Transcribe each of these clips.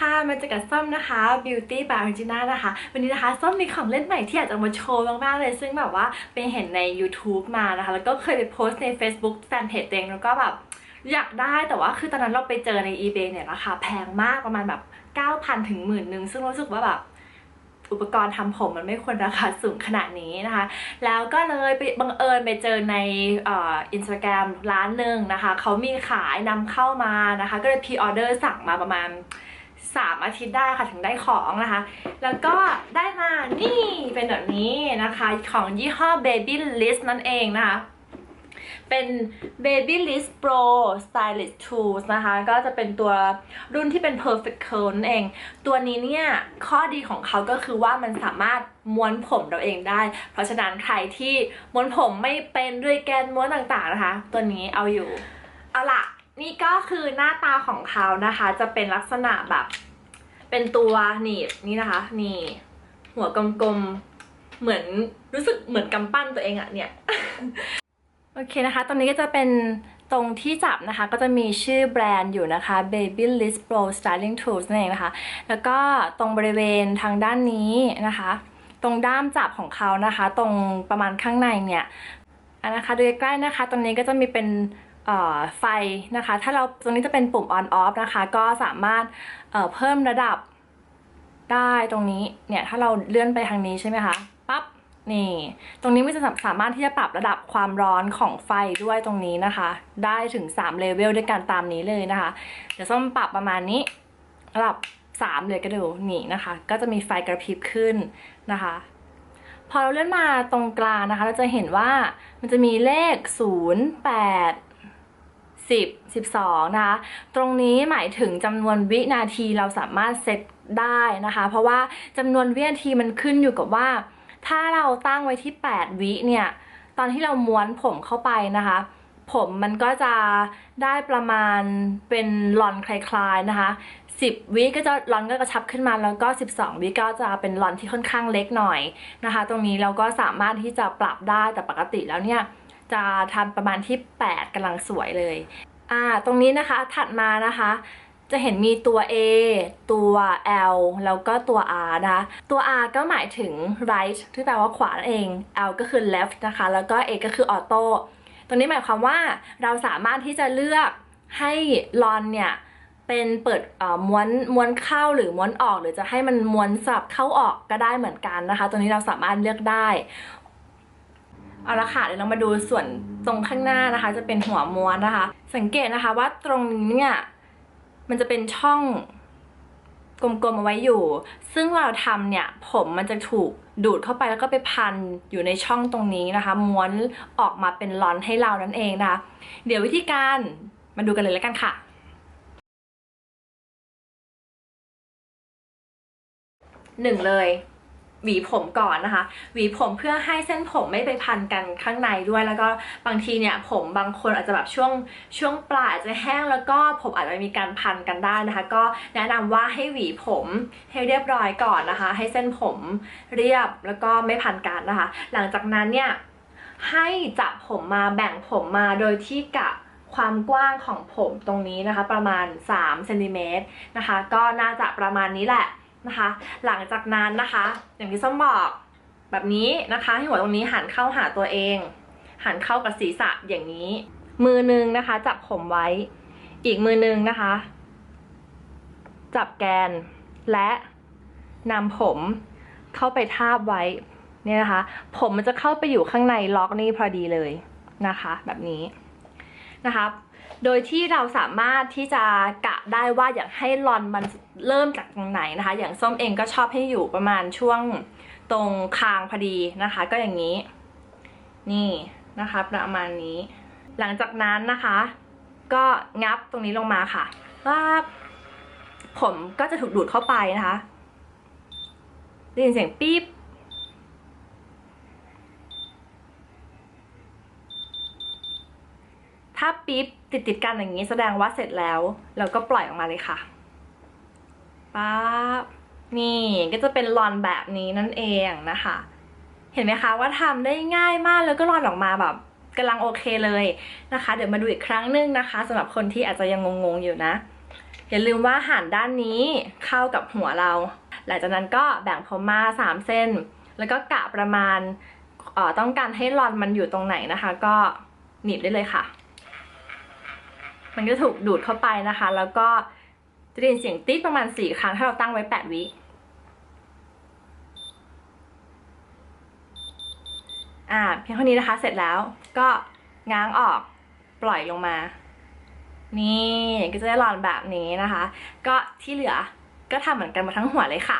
ค่ะมาเจอกับส้มนะคะ Beauty by Argentina นะคะ วันนี้นะคะส้มมีของเล่นใหม่ที่อยากจะมาโชว์มากๆเลย ซึ่งแบบว่าไปเห็นใน YouTube มานะคะ แล้วก็เคยไปโพสต์ใน Facebook แฟนเพจเองแล้วก็แบบอยากได้แต่ว่าคือตอนนั้นเราไปเจอใน eBay เนี่ยราคาแพงมากประมาณแบบ 9,000 ถึงหมื่นหนึ่งซึ่งรู้สึกว่าแบบอุปกรณ์ทำผมมันไม่ควรราคาสูงขนาดนี้นะคะ แล้วก็เลยไปบังเอิญไปเจอในอินสตาแกรมร้านหนึ่งนะคะ เขามีขายนำเข้ามานะคะ ก็เลยพ r ออเดอร์สั่งมาประมาณ 3 อาทิตย์ได้ค่ะถึงได้ของนะคะ แล้วก็ได้มานี่เป็นแบบนี้นะคะของยี่ห้อ Baby List นั่นเองนะคะเป็น Baby List Pro Stylist Tools นะคะ ก็จะเป็นตัวรุ่นที่เป็น Perfect Curl นั่นเอง ตัวนี้เนี่ย ข้อดีของเขาก็คือว่ามันสามารถม้วนผมเราเองได้ เพราะฉะนั้นใครที่ม้วนผมไม่เป็นด้วยแกนม้วนต่างๆนะคะ ตัวนี้เอาอยู่ เอาล่ะ นี่ก็คือหน้าตาของเขานะคะ จะเป็นลักษณะแบบ เป็นตัวหนีบนี่นะคะ นี่ หัวกลมๆ เหมือนรู้สึกเหมือนกำปั้นตัวเองอะเนี่ย โอเคนะคะตรงนี้ก็จะเป็นตรงที่จับนะคะก็จะมีชื่อแบรนด์อยู่นะคะ Baby List Pro Styling Tools นั่นเองนะคะ แล้วก็ตรงบริเวณทางด้านนี้นะคะ ตรงด้ามจับของเขานะคะ ตรงประมาณข้างในเนี่ยอันนะคะดูใกล้ๆนะคะ ตรงนี้ก็จะมีเป็น ไฟนะคะ ถ้าเราตรงนี้จะเป็นปุ่ม on off นะคะ ก็สามารถเเพิ่มระดับได้ตรงนี้ เนี่ยถ้าเราเลื่อนไปทางนี้ใช่ไหมคะ ปั๊บ นี่ ตรงนี้มันจะสามารถที่จะปรับระดับความร้อนของไฟด้วยตรงนี้นะคะ ได้ถึง3เลเวลด้วยกันตามนี้เลยนะคะ เดี๋ยวส้มปรับประมาณนี้ระดับ3เลยก็ดูนี่นะคะ ก็จะมีไฟกระพริบขึ้นนะคะ พอเราเลื่อนมาตรงกลางนะคะ เราจะเห็นว่ามันจะมีเลข 0 8 10 12นะคะ ตรงนี้หมายถึงจำนวนวินาทีเราสามารถเซตได้นะคะ เพราะว่าจำนวนวินาทีมันขึ้นอยู่กับว่า ถ้าเราตั้งไว้ที่ 8 วิเนี่ย ตอนที่เราม้วนผมเข้าไปนะคะ ผมมันก็จะได้ประมาณเป็นลอนคล้ายๆนะคะ 10 วิก็จะลอนก็กระชับขึ้นมาแล้วก็ 12 วิก็จะเป็นลอนที่ค่อนข้างเล็กหน่อยนะคะ ตรงนี้เราก็สามารถที่จะปรับได้แต่ปกติแล้วเนี่ยจะทำประมาณที่ 8กำลังสวยเลย อ่าตรงนี้นะคะถัดมานะคะ จะเห็นมีตัว A ตัว L แล้วก็ตัว R นะคะตัว R ก็หมายถึง right ที่แปลว่าขวานั่นเอง L ก็คือ left นะคะ แล้วก็ A ก็คือ auto ตรงนี้หมายความว่าเราสามารถที่จะเลือกให้ลอนเนี่ยเป็นเปิดม้วนม้วนเข้าหรือม้วนออก หรือจะให้มันม้วนสับเข้าออกก็ได้เหมือนกันนะคะ ตัวนี้เราสามารถเลือกได้ เอาละค่ะเดี๋ยวเรามาดูส่วนตรงข้างหน้านะคะ จะเป็นหัวม้วนนะคะ สังเกตนะคะว่าตรงนี้เนี่ยมันจะเป็นช่องกลมๆเอาไว้อยู่ ซึ่งเราทำเนี่ยผมมันจะถูกดูดเข้าไปแล้วก็ไปพันอยู่ในช่องตรงนี้นะคะ ม้วนออกมาเป็นลอนให้เรานั่นเองนะคะ เดี๋ยววิธีการมาดูกันเลยแล้วกันค่ะ หนึ่งเลย หวีผมก่อนนะคะ หวีผมเพื่อให้เส้นผมไม่ไปพันกันข้างในด้วยแล้วก็บางทีเนี่ยผมบางคนอาจจะแบบช่วงช่วงปลายอาจจะแห้งแล้วก็ผมอาจจะมีการพันกันได้นะคะ ก็แนะนำว่าให้หวีผมให้เรียบร้อยก่อนนะคะ ให้เส้นผมเรียบแล้วก็ไม่พันกันนะคะ หลังจากนั้นเนี่ยให้จับผมมาแบ่งผมมาโดยที่กะความกว้างของผมตรงนี้นะคะ ประมาณ3เซนติเมตรนะคะ ก็น่าจะประมาณนี้แหละ นะคะ หลังจากนั้นนะคะ อย่างที่ส้มบอกแบบนี้นะคะให้หัวตรงนี้หันเข้าหาตัวเอง หันเข้ากับศีรษะอย่างนี้ มือหนึงนะคะ จับผมไว้ อีกมือหนึงนะคะ จับแกนและนำผมเข้าไปทาบไว้เนี่ยนะคะ ผมมันจะเข้าไปอยู่ข้างในล็อกนี่พอดีเลยนะคะ แบบนี้ นะคะ โดยที่เราสามารถที่จะกะได้ว่าอยากให้ลอนมันเริ่มจากตรงไหนนะคะ อย่างส้มเองก็ชอบให้อยู่ประมาณช่วงตรงคางพอดีนะคะ ก็อย่างนี้ นี่นะคะ ประมาณนี้ หลังจากนั้นนะคะ ก็งับตรงนี้ลงมาค่ะว่าผมก็จะถูกดูดเข้าไปนะคะได้ยินเสียงปี๊บ ถ้าปี๊บติดติดๆกันอย่างนี้แสดงว่าเสร็จแล้ว เราก็ปล่อยออกมาเลยค่ะป๊าบนี่ก็จะเป็นรอนแบบนี้นั่นเองนะคะ เห็นไหมคะว่าทำได้ง่ายมากแล้วก็รอนออกมาแบบกำลังโอเคเลยนะคะ เดี๋ยวมาดูอีกครั้งหนึงนะคะสำหรับคนที่อาจจะยังงงๆอยู่นะ อย่าลืมว่าหารด้านนี้เข้ากับหัวเรา หลังจากนั้นก็แบ่งผมมา3เส้น แล้วก็กะประมาณออต้องการให้รอนมันอยู่ตรงไหนนะคะ ก็หนีบได้เลยค่ะ มันก็ถูกดูดเข้าไปนะคะ แล้วก็จะได้ยินเสียงติ๊ดประมาณ 4 ครั้งถ้าเราตั้งไว้ 8 วิอ่าเพียงเท่านี้นะคะเสร็จแล้วก็ง้างออกปล่อยลงมา นี่ก็จะได้รอนแบบนี้นะคะ ก็ที่เหลือก็ทำเหมือนกันมาทั้งหัวเลยค่ะ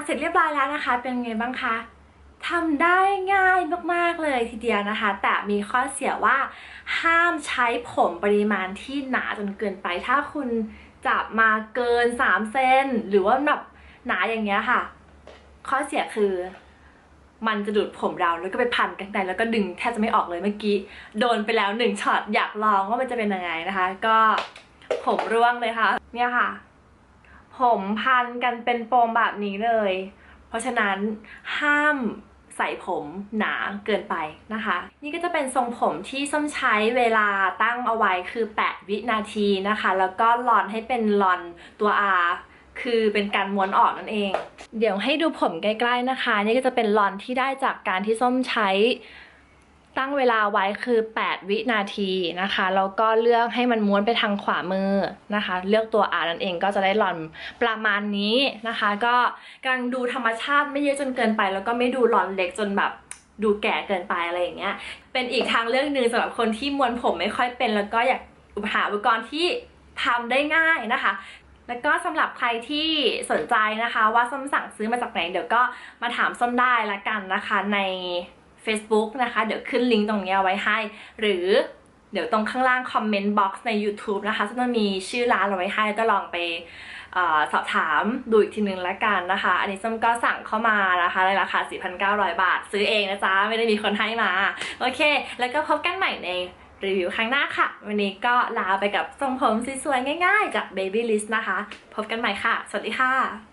เอาละค่ะเสร็จเรียบร้อยแล้วนะคะ เป็นไงบ้างคะทำได้ง่ายมากๆเลยทีเดียวนะคะ แต่มีข้อเสียว่าห้ามใช้ผมปริมาณที่หนาจนเกินไป ถ้าคุณจับมาเกิน 3 เซนหรือว่าแบบหนาอย่างเงี้ยค่ะ ข้อเสียคือมันจะดูดผมเราแล้วก็ไปพันกันในแล้วก็ดึงแทบจะไม่ออกเลยเมื่อกี้ โดนไปแล้วหนึ่งช็อตอยากลองว่ามันจะเป็นยังไงนะคะ ก็ผมร่วงเลยค่ะ เนี่ยค่ะ ผมพันกันเป็นโปมแบบนี้เลย เพราะฉะนั้นห้ามใส่ผมหนาเกินไปนะคะ นี่ก็จะเป็นทรงผมที่ส้มใช้เวลาตั้งเอาไว้คือ 8 วินาทีนะคะ แล้วก็ลอนให้เป็นลอนตัว R คือเป็นการม้วนออกนั่นเอง เดี๋ยวให้ดูผมใกล้ๆนะคะ นี่ก็จะเป็นลอนที่ได้จากการที่ส้มใช้ ตั้งเวลาไว้คือ 8 วินาทีนะคะแล้วก็เลือกให้มันม้วนไปทางขวามือนะคะ เลือกตัว R นั่นเองก็จะได้หล่อนประมาณนี้นะคะ ก็กำลังดูธรรมชาติไม่เยอะจนเกินไป แล้วก็ไม่ดูหล่อนเล็กจนแบบดูแก่เกินไปอะไรอย่างเงี้ย เป็นอีกทางเลือกหนึ่งสำหรับคนที่ม้วนผมไม่ค่อยเป็น แล้วก็อยากหาอุปกรณ์ที่ทำได้ง่ายนะคะ แล้วก็สำหรับใครที่สนใจนะคะ ว่าส้มสั่งซื้อมาจากไหนเดี๋ยวก็มาถามส้มได้ละกันนะคะใน Facebook นะคะ เดี๋ยวขึ้นลิงก์ตรงนี้ไว้ให้ หรือเดี๋ยวตรงข้างล่างคอมเมนต์บ็อกซ์ใน YouTube นะคะซึ่งมันมีชื่อร้านเอาไว้ให้ก็ลองไปอสอบถามดูอีกทีนึงละกันนะคะ อันนี้ส้มก็สั่งเข้ามานะคะในราคา 4,900 บาท ซื้อเองนะจ๊ะ ไม่ได้มีคนให้มา โอเค แล้วก็พบกันใหม่ในรีวิวครั้งหน้าค่ะ วันนี้ก็ลาไปกับทรงผมสวยๆง่ายๆ จาก Baby List นะคะ พบกันใหม่ค่ะ สวัสดีค่ะ